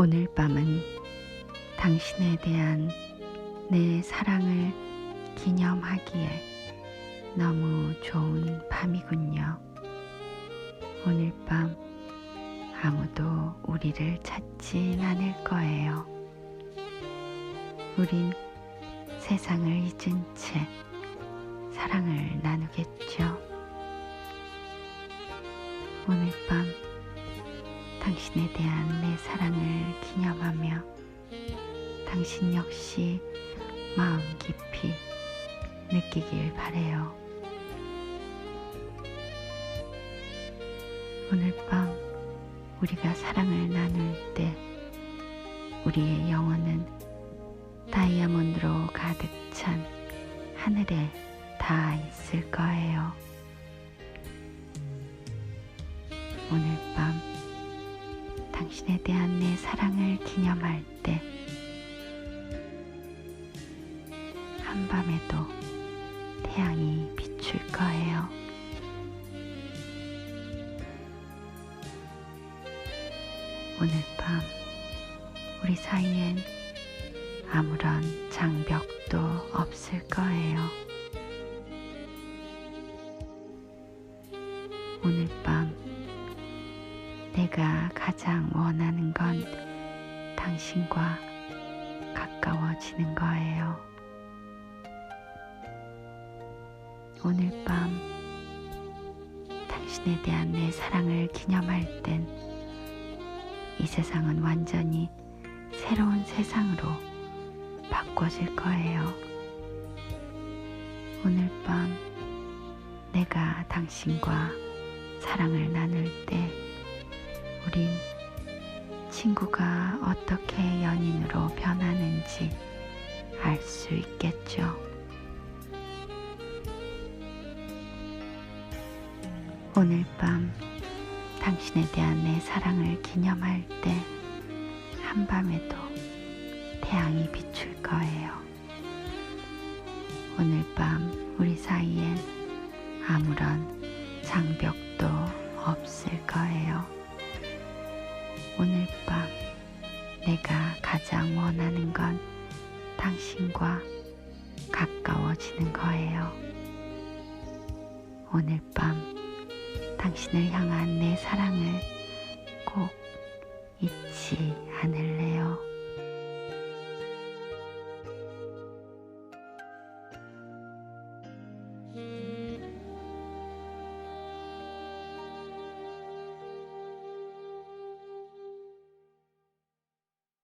오늘 밤은 당신에 대한 내 사랑을 기념하기에 너무 좋은 밤이군요. 오늘 밤 아무도 우리를 찾진 않을 거예요. 우린 세상을 잊은 채 사랑을 나누겠죠. 오늘 밤 당신에 대한 내 사랑을 기념하며 당신 역시 마음 깊이 느끼길 바래요. 오늘 밤 우리가 사랑을 나눌 때 우리의 영혼은 다이아몬드로 가득 찬 하늘에 닿아 있을 거예요. 오늘 밤 당신에 대한 내 사랑을 기념할 때 한밤에도 태양이 비출 거예요. 오늘 밤 우리 사이엔 아무런 장벽도 없을 거예요. 오늘 밤 내가 가장 원하는 건 당신과 가까워지는 거예요. 오늘 밤 당신에 대한 내 사랑을 기념할 땐 이 세상은 완전히 새로운 세상으로 바꿔질 거예요. 오늘 밤 내가 당신과 사랑을 나눌 때 우린 친구가 어떻게 연인으로 변하는지 알 수 있겠죠. 오늘 밤 당신에 대한 내 사랑을 기념할 때 한밤에도 태양이 비출 거예요. 오늘 밤 우리 사이엔 아무런 장벽도 없을 거예요. 오늘 밤 내가 가장 원하는 건 당신과 가까워지는 거예요. 오늘 밤 당신을 향한 내 사랑